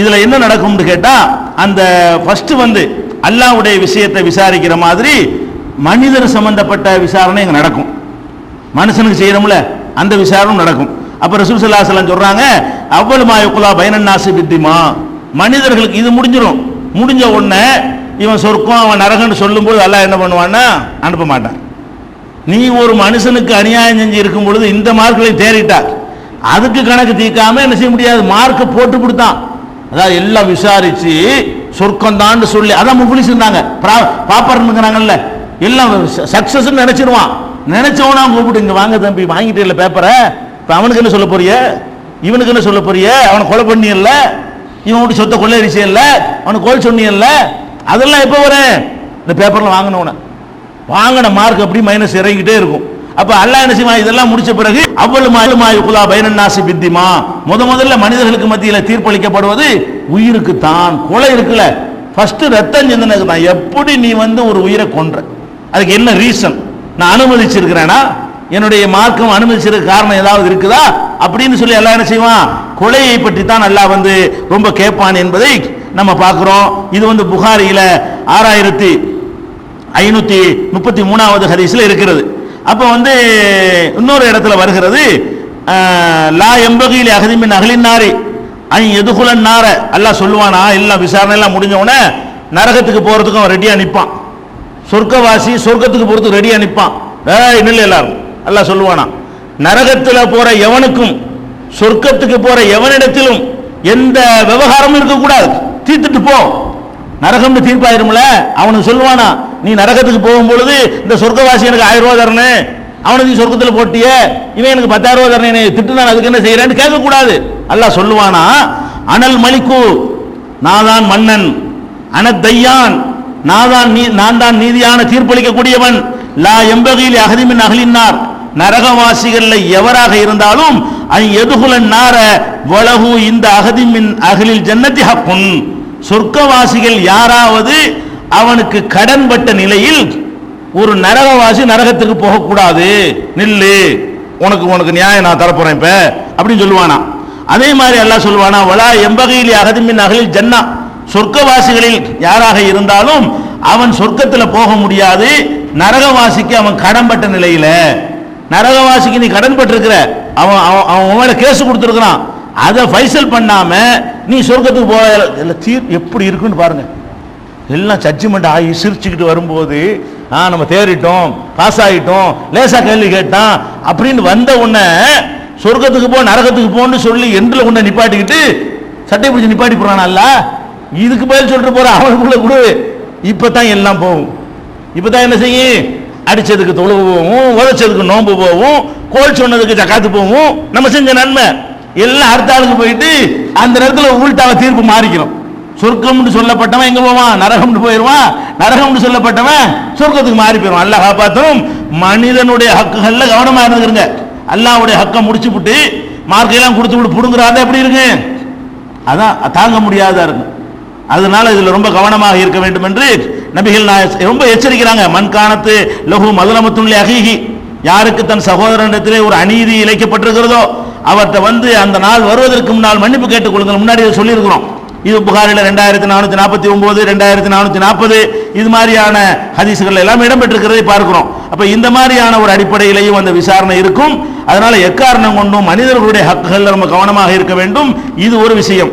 இதுல என்ன நடக்கும்னு கேட்டா அந்த ஃபர்ஸ்ட் வந்து அல்லாஹ்வுடைய விஷயத்தை விசாரிக்கிற மாதிரி மனிதர் சம்பந்தப்பட்ட விசாரணை இங்க நடக்கும். மனுஷனுக்கு செய்யறோம்ல அந்த விசாரணை நடக்கும். அப்ப ரசூல் ஸல்லல்லாஹு அலைஹி சொல்றாங்க அவ்வளவு மாயக்குலா பயனன்னாசி பித்திமா மனிதர்களுக்கு இது முடிஞ்சிடும் முடிஞ்ச உடனே இவன் சொர்க்கம் அவன் நரகன்னு சொல்லும்போது அல்லாஹ் என்ன பண்ணுவான்னா அனுப்ப மாட்டான். நீ ஒரு மனுஷனுக்கு அநியாயம் செஞ்சு இருக்கும் பொழுது இந்த மார்க்களை தேறிட்டார் அதுக்கு கணக்கு தீர்க்காம என்ன செய்ய முடியாது? மார்க்கை போட்டு கொடுத்தான். அதாவது எல்லாம் விசாரிச்சு சொர்க்கம் தான் சொல்லி அதான் முஃபிலிஸ் இருந்தாங்க பாப்பர்னுங்கிறாங்கல்ல எல்லாம் சக்சஸ் நினைச்சிருவான். நினைச்சவனா கூப்பிட்டு இங்க வாங்க தம்பி வாங்கிட்டு இல்லை பேப்பரை இப்ப அவனுக்கு என்ன சொல்ல போறிய? இவனுக்கு என்ன சொல்ல போறிய? அவனை கொலை பண்ணியல்ல. இவன் விட்டு சொத்தை கொள்ளையடிச்சியல்ல அவனுக்கு கோல் சொன்னியல்ல. அதெல்லாம் எப்போ வரும்? இந்த பேப்பர்ல வாங்கினவனை வாங்கின மார்க் அப்படி மைனஸ் இறங்கிட்டே இருக்கும். அப்ப அல்லாஹ் என்ன செய்வான்? இதெல்லாம் முடிச்ச பிறகு அவ்வளவு மாலுமாய் குலா பைனன்னாசி பித்திமா. முத முதல்ல மனிதர்களுக்கு மத்தியில் தீர்ப்பளிக்கப்படுவது உயிருக்கு தான் கொலை இருக்குல்ல. ஃபர்ஸ்ட் ரத்தம் சிந்தனுக்கு தான். எப்படி நீ வந்து ஒரு உயிரை கொன்ற? அதுக்கு என்ன ரீசன் நான் அனுமதிச்சிருக்கிறேனா? என்னுடைய மார்க்கம் அனுமதிச்சிருக்க காரணம் ஏதாவது இருக்குதா? அப்படின்னு சொல்லி எல்லாம் என்ன செய்வான்? கொலையை பற்றி தான் நல்லா வந்து ரொம்ப கேட்பான் என்பதை நம்ம பார்க்குறோம். இது வந்து புகாரியில் ஆறாயிரத்தி ஐநூற்றி முப்பத்தி மூணாவது ஹரிஸில் இருக்கிறது. அப்போ வந்து இன்னொரு இடத்துல வருகிறது லா எம்பகையில் அகதிமின் அகலினாரி ஐ எதுகுலன் நார. எல்லாம் சொல்லுவானா எல்லாம் விசாரணை எல்லாம் முடிஞ்ச உடனே நரகத்துக்கு போகிறதுக்கு அவன் ரெடியாக நிற்பான் சொர்க்கவாசி சொர்க்கத்துக்கு போறதுக்கு ரெடியா நிப்பான். ஏய் நில்லு எல்லாரும். எல்லாம் சொல்லுவானா நரகத்தில் போகிற எவனுக்கும் சொர்க்கத்துக்கு போகிற எவனிடத்திலும் எந்த விவகாரமும் இருக்கக்கூடாது. தீர்த்துட்டு போ. நரகம்னு தீர்ப்பாயிரும்ல? அவனுக்கு சொல்லுவானா நீ நரகத்துக்கு போகும் பொழுது இந்த சொர்க்கவாசி எனக்கு ஆயிரம் ரூபா தரணும் அவனை நீ சொர்க்கத்தில் போட்டிய. இவன் எனக்கு பத்தாயிரம் ரூபா தரணும் என்னை திட்டு நான் அதுக்கு என்ன செய்யறேன்னு கேட்கக்கூடாது. அல்லாஹ் சொல்லுவானா அனல் மலிக்கு நான் தான் மன்னன். அனத்தையான் நான் தான் நீ நான் தான் நீதியான தீர்ப்பளிக்கக்கூடியவன். லா எம்பகையில் அகதிமின் அகலினார் நரகவாசிகள்ல எவராக இருந்தாலும் அன் எதுகுலன் நார வலகு இந்த அகதிமின் அகலில் ஜன்னதி ஹக்குன். சொர்க்கவாசிகள் யாராவது அவனுக்கு கடன்பட்ட நிலையில் ஒரு நரகவாசி நரகத்துக்கு போகக்கூடாது. நில்லு. உனக்கு உனக்கு நியாயம் நான் தரப்போறேன் இப்ப. அப்படின்னு சொல்லுவானா. அதே மாதிரி எல்லாம் சொல்லுவானா வலா எம்பகையில் அகதிமின் அகலில் ஜன்னா. சொர்க்கவாசிகளில் யாராக இருந்தாலும் அவன் சொர்க்கத்தில் போக முடியாது. நரகவாசிக்கு அவன் கடன்பட்ட நிலையில. நரகவாசிக்கு நீ கடன் பட்டிருக்கிற. அவன் அவன் அவன் மேல கேஸ் கொடுத்துருக்கிறான். அதை ஃபைசல் பண்ணாம நீ சொர்க்கத்துக்கு போக தீர் எப்படி இருக்குன்னு பாருங்க. எல்லாம் ஜட்ஜ்மெண்ட் ஆகி சிரிச்சுக்கிட்டு வரும்போது ஆ நம்ம தேறிட்டோம் பாஸ் ஆகிட்டோம் லேசாக கேள்வி கேட்டான். அப்படின்னு வந்த உடனே சொர்க்கத்துக்கு போ நரகத்துக்கு போன்னு சொல்லி எண்டில் கொண்டு நிப்பாட்டிக்கிட்டு சட்டை பிடிச்சி நிப்பாட்டி போறானல்ல? இதுக்கு பதில் சொல்லிட்டு போகிற அவனுக்குள்ள கொடு இப்பதான் எல்லாம் போகும். இப்போ தான் என்ன செய்யும்? அடிச்சதுக்கு தொழுவு போவோம் உழைச்சதுக்கு நோன்பு போவோம் கோல் சொன்னதுக்கு ஜக்காத்து போவோம் நம்ம செஞ்ச நன்மை. எல்லாம் அடுத்த ஆளுக்கு போயிட்டு அந்த நேரத்தில் உள்டாவ தீர்ப்பு மாறிக்கிறோம் சொர்க்கம்னு சொல்லப்பட்டவன் எங்க போவான்? நரகம்னு போயிடுவான் நரகம்னு சொல்லப்பட்டவன் சொர்க்கத்துக்கு மாறி போயிடுவான் அல்ல காப்பாற்றும் மனிதனுடைய ஹக்குகள்ல கவனமா இருந்துருங்க அல்லாவுடைய ஹக்கை முடிச்சு விட்டு மார்க்கையெல்லாம் கொடுத்து விட்டு புடுங்குறாத எப்படி இருக்கு? அதான் தாங்க முடியாதா இருக்கும் அதனால இதுல ரொம்ப கவனமாக இருக்க வேண்டும் என்று நபிகள் ரொம்ப எச்சரிக்கிறாங்க. மண்காணத்து லகு மதுரமத்துள்ளே அகிகி யாருக்கு தன் சகோதரனிடத்திலே ஒரு அநீதி இழைக்கப்பட்டிருக்கிறதோ அவர்கிட்ட வந்து அந்த நாள் வருவதற்கு முன்னால் மன்னிப்பு கேட்டுக் கொள்ளுங்கள். முன்னாடி சொல்லியிருக்கிறோம். இது புகாரில் ரெண்டாயிரத்தி நானூற்றி நாற்பத்தி ஒம்பது ரெண்டாயிரத்தி நானூற்றி நாற்பது இது மாதிரியான ஹதீசுகள் எல்லாம் இடம்பெற்றிருக்கிறதை பார்க்கிறோம். அப்போ இந்த மாதிரியான ஒரு அடிப்படையிலையும் அந்த விசாரணை இருக்கும். அதனால் எக்காரணம் கொண்டும் மனிதர்களுடைய ஹக்குகள் நம்ம கவனமாக இருக்க வேண்டும். இது ஒரு விஷயம்.